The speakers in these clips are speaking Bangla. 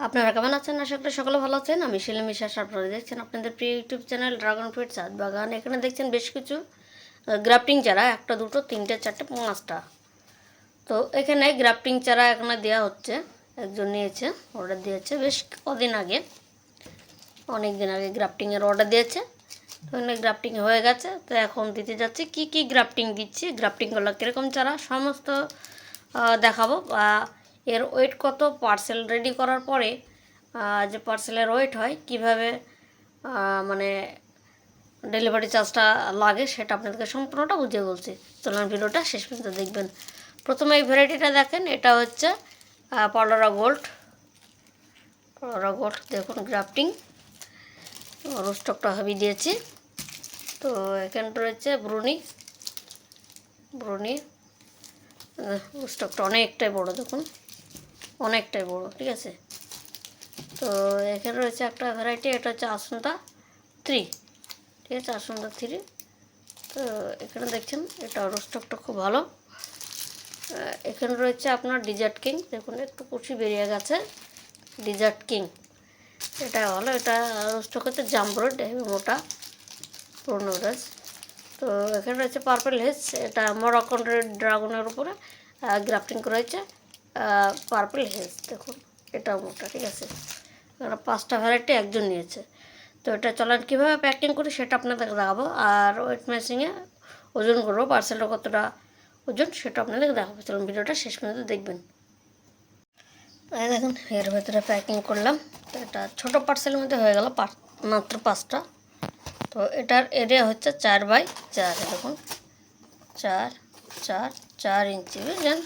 আপনারা কেমন আছেন? আশা করি সকলে ভালো আছেন। আমি শিলিম বিশ্বাস আপনারা দেখছেন আপনাদের প্রিয় ইউটিউব চ্যানেল ড্রাগন ফ্রুট চাঁদ বাগান। এখানে দেখছেন বেশ কিছু গ্রাফটিং চারা, একটা, দুটো, তিনটে, চারটে, পাঁচটা। তো এখানে গ্রাফটিং চারা এখানে দেওয়া হচ্ছে। একজন নিয়েছে অর্ডার দিয়েছে। বেশ কদিন আগে অনেক দিন আগে গ্রাফটিংয়ের অর্ডার দিয়েছে। তো এখানে গ্রাফটিং হয়ে গেছে। তো এখন দিতে যাচ্ছি, কি কি গ্রাফটিং দিচ্ছি গ্রাফটিংগুলো কীরকম চারা, সমস্ত দেখাবো। বা এর ওয়েট কত? পার্সেল রেডি করার পরে যে পার্সেলের ওয়েট হয়, কীভাবে মানে ডেলিভারি চার্জটা লাগে সেটা আপনাদেরকে সম্পূর্ণটা বুঝিয়ে বলছি। চলুন ভিডিওটা শেষ পর্যন্ত দেখবেন। প্রথমে এই ভ্যারাইটিটা দেখেন, এটা হচ্ছে পালোরা গোল্ড পালোরা গোল্ড দেখুন গ্রাফটিং রোস্টকটা হাবি দিয়েছি। তো এখানে রয়েছে ব্রুনি ব্রুনি রোস্টকটা অনেকটাই বড়, দেখুন। অনেকটাই বড়, ঠিক আছে? তো এখানে রয়েছে একটা ভ্যারাইটি এটা হচ্ছে আসনটা থ্রি ঠিক আছে? আসনটা থ্রি তো এখানে দেখছেন, এটা রোস্টকটা খুব ভালো। এখানে রয়েছে আপনার ডিজার্ট কিং দেখুন, একটু কুচি বেরিয়ে গেছে। ডিজার্ট কিং এটা ভালো, এটা রোস্টক হচ্ছে জাম্বরড মোটা পুরনো গাছ তো এখানে রয়েছে পার্পেল হেজ এটা মরকন রেড ড্রাগনের উপরে গ্রাফটিং করা হয়েছে। পার্পেল হেজ দেখুন এটা মোটা, ঠিক আছে? পাঁচটা ভ্যারাইটি একজন নিয়েছে। তো এটা চলেন, কীভাবে প্যাকিং করি সেটা আপনাদের দেখাবো। আর ওয়েট মেশিংয়ে ওজন করব পার্সেলটা কতটা ওজন সেটা আপনাদের দেখাবো। চলুন ভিডিওটা শেষ পর্যন্ত দেখবেন। এই দেখুন, এর ভেতরে প্যাকিং করলাম। তো এটা ছোটো পার্সেলের মধ্যে হয়ে গেল মাত্র পাঁচটা। তো এটার এরিয়া হচ্ছে চার বাই চার, দেখুন। চার চার চার ইঞ্চি বুঝলেন?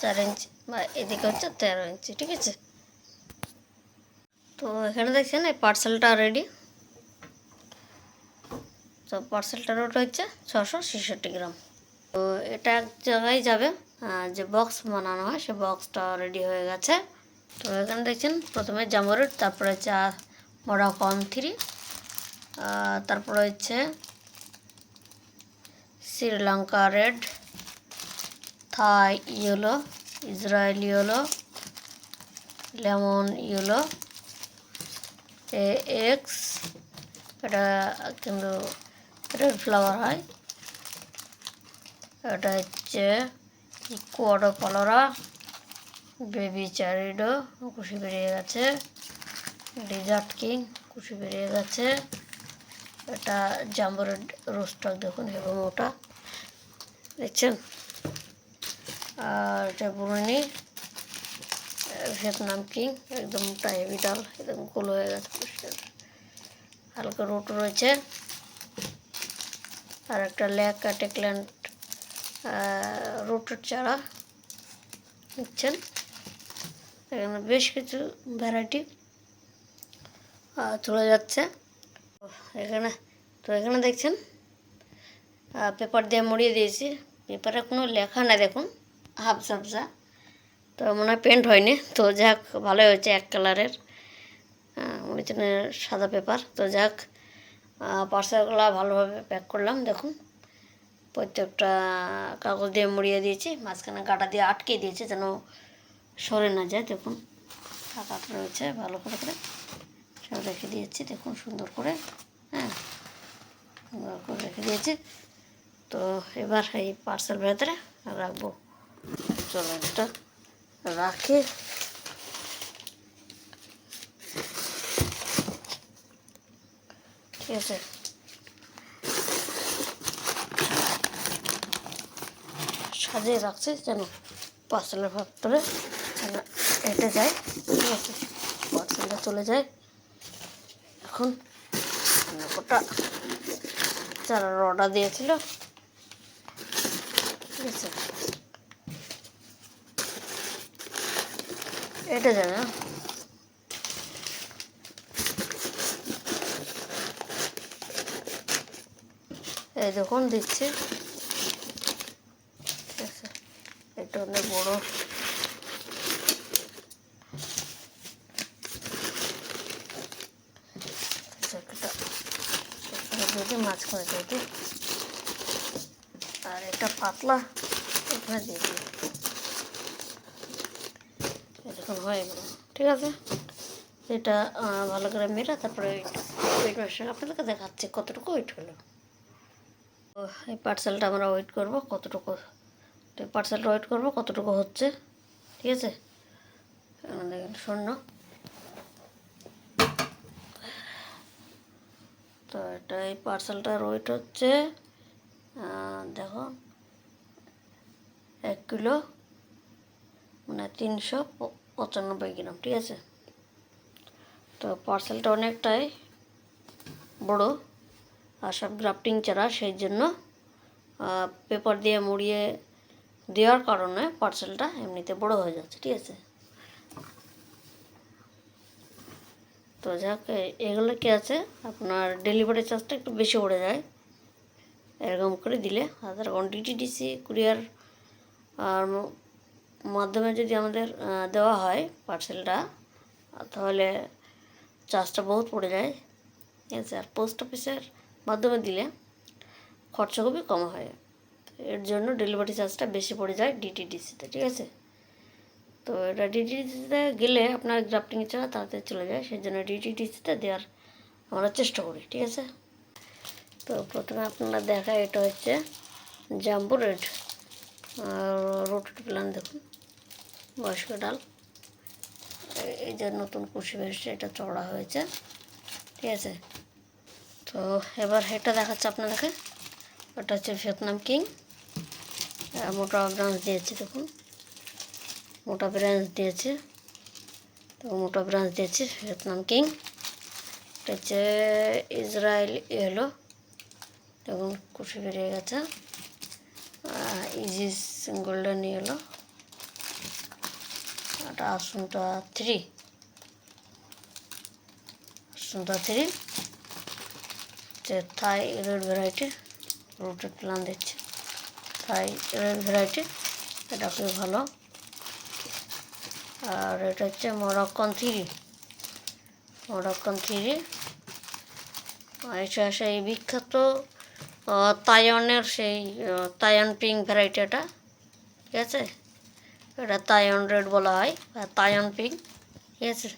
চার ইঞ্চি, বা এদিকে হচ্ছে তেরো ইঞ্চি, ঠিক আছে? তো এখানে দেখছেন এই পার্সেলটা রেডি তো পার্সেলটার ওটা হচ্ছে ছশো ছেষট্টি গ্রাম। তো এটা এক জায়গায় যাবে যে বক্স বানানো হয়, সে বক্সটা রেডি হয়ে গেছে। তো এখানে দেখছেন, প্রথমে জামরুট তারপরে চা মরা কম থ্রি তারপরে হচ্ছে, Sri Lanka red Thai yellow Israel yellow lemon yellow এ এক্স এটা কিন্তু রেড ফ্লাওয়ার হয়। এটা হচ্ছে ইকুয়াডো কলরা বেবি চারিডো কুশি বেরিয়ে গেছে। ডিজার্ট কিং কুশি বেরিয়ে গেছে। এটা জাম্বুরের রোস্টক দেখুন, এবং ওটা। দেখছেন? আর এটা বুরনি ভিয়েতনাম কিং একদম হেভি ডাল, একদম গোল হয়ে গেছে পরিষ্কার। হালকা রুট রয়েছে। আর একটা ল্যাক টেকল্যান্ড রুটের চারা। নিচ্ছেন এখানে বেশ কিছু ভ্যারাইটি চলে যাচ্ছে। এখানে, তো এখানে দেখছেন? পেপার দিয়ে মুড়িয়ে দিয়েছি। পেপারে কোনো লেখা না দেখুন। হাফ সাবজা তো মনে হয় পেন্ট হয়নি। তো যাক, ভালোই হয়েছে এক কালারের হচ্ছে না সাদা পেপার তো যাক পার্সেলগুলো ভালোভাবে প্যাক করলাম, দেখুন। প্রত্যেকটা কাগজ দিয়ে মুড়িয়ে দিয়েছি, মাঝখানে কাটা দিয়ে আটকে দিয়েছি যেন সরে না যায়, দেখুন। কাটা রয়েছে ভালো করে করে। সব রেখে দিয়েছি, দেখুন সুন্দর করে। হ্যাঁ সুন্দর করে রেখে দিয়েছি। তো এবার এই পার্সেল ভেতরে রাখব। চলো এটা রাখি। ঠিক আছে। সাজিয়ে রাখছি যেন পার্সেলের ভেতরে হেঁটে যায়। ঠিক আছে পার্সেলটা চলে যায়। এখন ওটা যারা অর্ডার দিয়েছিল, ঠিক আছে। এটা যাবে এই দেখুন দিচ্ছি? এটা অনেক বড়। এখানে দিয়ে দিই আর এটা পাতলা এখানে দিয়ে দিই হয়ে গেল ঠিক আছে? এটা ভালো করে মেরে তারপরে ওয়েট মেশিন আপনাদেরকে দেখাচ্ছি কতটুকু ওয়েট হলো। এই পার্সেলটা আমরা ওয়েট করব কতটুকু পার্সেলটা ওয়েট করব কতটুকু হচ্ছে। ঠিক আছে? দেখেন, শূন্য। তো এটা এই পার্সেলটার ওয়েট হচ্ছে দেখো, এক কিলো মানে তিনশো পঁচানব্বই গ্রাম, ঠিক আছে? তো পার্সেলটা অনেকটাই বড়। আর সব গ্রাফটিং চারা, সেই জন্য পেপার দিয়ে মুড়িয়ে দেওয়ার কারণে পার্সেলটা এমনিতে বড় হয়ে যাচ্ছে, ঠিক আছে? তো যাক এগুলো কি আছে? আপনার ডেলিভারি চার্জটা একটু বেশি পড়ে যায়। এরকম করে দিলে আধার কারণ ডিটিডিসি কুরিয়ার, আর মাধ্যমে যদি আমাদের দেওয়া হয় পার্সেলটা তাহলে চার্জটা বহুত পড়ে যায়। ঠিক আছে, আর পোস্ট অফিসের মাধ্যমে দিলে খরচা খুবই কম হয়। এর জন্য ডেলিভারি চার্জটা বেশি পড়ে যায় ডিটিডিসিতে ঠিক আছে? তো এটা ডিটিডিসিতে গেলে আপনার গ্রাফটিং ছাড়া তাড়াতাড়ি চলে যায়, সেই জন্য ডিটিডিসিতে দেওয়ার আমরা চেষ্টা করি, ঠিক আছে? তো প্রথমে আপনারা দেখা এটা হচ্ছে জাম্বু রেড রোটেড প্ল্যান দেখুন। বয়স্ক ডাল। এই যে নতুন কুশি বেসছে এটা চড়া হয়েছে। ঠিক আছে? তো এবার এটা দেখাচ্ছে আপনাদেরকে। ওটা হচ্ছে ভিয়েতনাম কিং। মোটা ব্রাঞ্চ দিয়েছে, দেখুন। মোটা ব্রাঞ্চ দিয়েছে। তো মোটা ব্রাঞ্চ দিয়েছে ভিয়েতনাম কিং। এটা হচ্ছে ইসরায়েল এলো। দেখুন কুশি বেরিয়ে গেছে। ইজিস গোল্ডেন এলো। এটা আসনটা থ্রি আসনটা three Thai red variety rooted plant দিচ্ছে। থাই রেড ভ্যারাইটি এটা খুবই ভালো। আর এটা হচ্ছে মরক্কন থ্রি মরক্কন থ্রি এটা সেই বিখ্যাত আহ, তাইওয়ানের সেই তাইওয়ান পিঙ্ক ভ্যারাইটি এটা ঠিক আছে? এটা তায়ন রেড বলা হয় বা তাইওয়ান পিঙ্ক ঠিক আছে?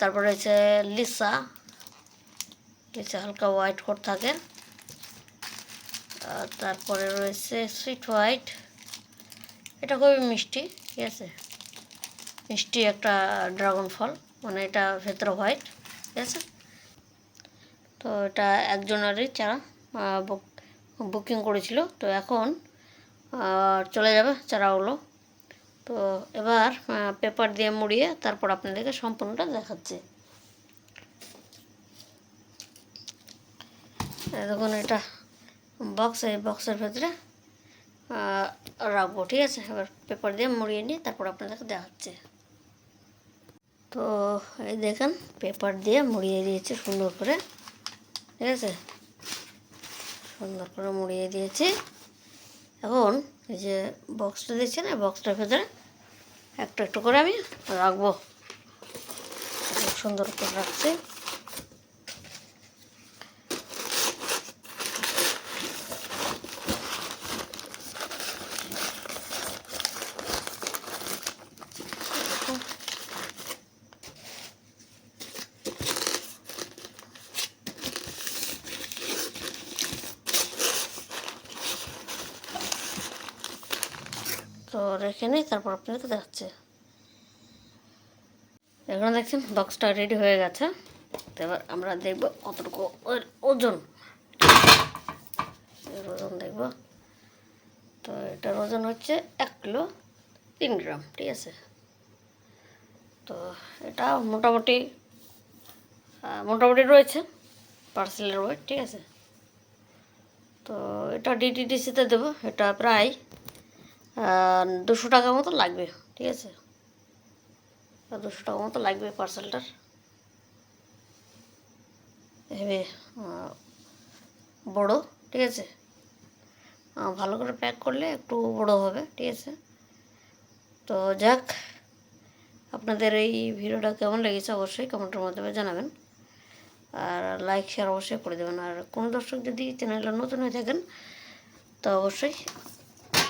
তারপরে হচ্ছে লিসা লিসা হালকা হোয়াইট কোট থাকে। তারপরে রয়েছে সুইট হোয়াইট এটা খুবই মিষ্টি ঠিক আছে? মিষ্টি একটা ড্রাগন ফল মানে এটা ভেতরে হোয়াইট ঠিক আছে? তো এটা একজনেরই চারা। বুকিং করেছিল। তো এখন চলে যাবে চারাগুলো তো এবার পেপার দিয়ে মুড়িয়ে তারপর আপনাদেরকে সম্পূর্ণটা দেখাচ্ছি। দেখুন, এটা বক্স এই বক্সের ভেতরে রাখব, ঠিক আছে? এবার পেপার দিয়ে মুড়িয়ে নিয়ে তারপর আপনাদেরকে দেখাচ্ছে। তো এই দেখেন পেপার দিয়ে মুড়িয়ে দিয়েছি সুন্দর করে, ঠিক আছে? সুন্দর করে মুড়িয়ে দিয়েছি। এখন এই যে বক্সটা দিচ্ছে না বক্সটার ভেতরে একটু একটু করে আমি রাখব। খুব সুন্দর করে রাখছি তো রেখে নিই তারপর আপনাকে দেখাচ্ছে। এখন দেখছেন বক্সটা রেডি হয়ে গেছে। এবার আমরা দেখব কতটুকু ওর ওজন। ওজন দেখব। তো এটার ওজন হচ্ছে এক কিলো তিন গ্রাম, ঠিক আছে? তো এটা মোটামুটি মোটামুটি রয়েছে পার্সেলের ওয়েট ঠিক আছে? তো এটা ডিটিডিসিতে দেবো, এটা প্রায় দুশো টাকা মতো লাগবে, ঠিক আছে? দুশো টাকা মতো লাগবে পার্সেলটার হেবে বড়, ঠিক আছে? ভালো করে প্যাক করলে একটু বড় হবে, ঠিক আছে? তো যাক, আপনাদের এই ভিডিওটা কেমন লেগেছে অবশ্যই কমেন্টের মাধ্যমে জানাবেন। আর লাইক শেয়ার অবশ্যই করে দেবেন। আর কোনো দর্শক যদি চ্যানেলটা নতুন হয়ে থাকেন, তো অবশ্যই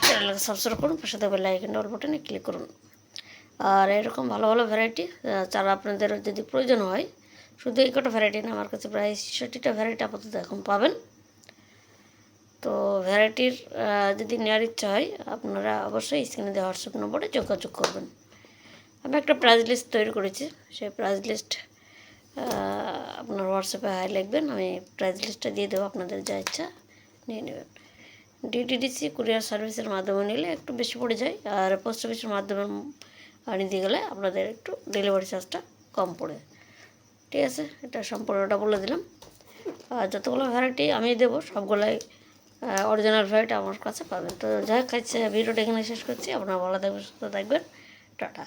চ্যানেলকে সাবস্ক্রাইব করুন, পাশে থাকবে লাইক অ্যান্ড অল বাটনে ক্লিক করুন। আর এরকম ভালো ভালো ভ্যারাইটি চারা আপনাদের যদি প্রয়োজন হয়, শুধু এই কটা ভ্যারাইটি না, আমার কাছে প্রায় ছেষট্টিটা ভ্যারাইটি আপাতত এখন পাবেন। তো ভ্যারাইটির যদি নেওয়ার ইচ্ছা হয়, আপনারা অবশ্যই স্ক্রিনে দেওয়া হোয়াটসঅ্যাপ নম্বরে যোগাযোগ করবেন। আমি একটা প্রাইজ লিস্ট তৈরি করেছি, সেই প্রাইজ লিস্ট আপনার হোয়াটসঅ্যাপে হাই লিখবেন, আমি প্রাইজ লিস্টটা দিয়ে দেবো, আপনাদের যা ইচ্ছা, নিয়ে নেবেন। ডিটিডিসি কুরিয়ার সার্ভিসের মাধ্যমে নিলে একটু বেশি পড়ে যায়, আর পোস্ট অফিসের মাধ্যমে নিতে গেলে আপনাদের একটু ডেলিভারি চার্জটা কম পড়ে। ঠিক আছে, এটা সম্পূর্ণটা বলে দিলাম। আর যতগুলো ভ্যারাইটি আমি দেবো, সবগুলাই অরিজিনাল ভ্যারাইটি আমার কাছে পাবেন। তো যাই খাচ্ছে ভিডিওটা এখানে শেষ করছি। আপনারা ভালো থাকবেন, সুস্থ থাকবেন। টাটা।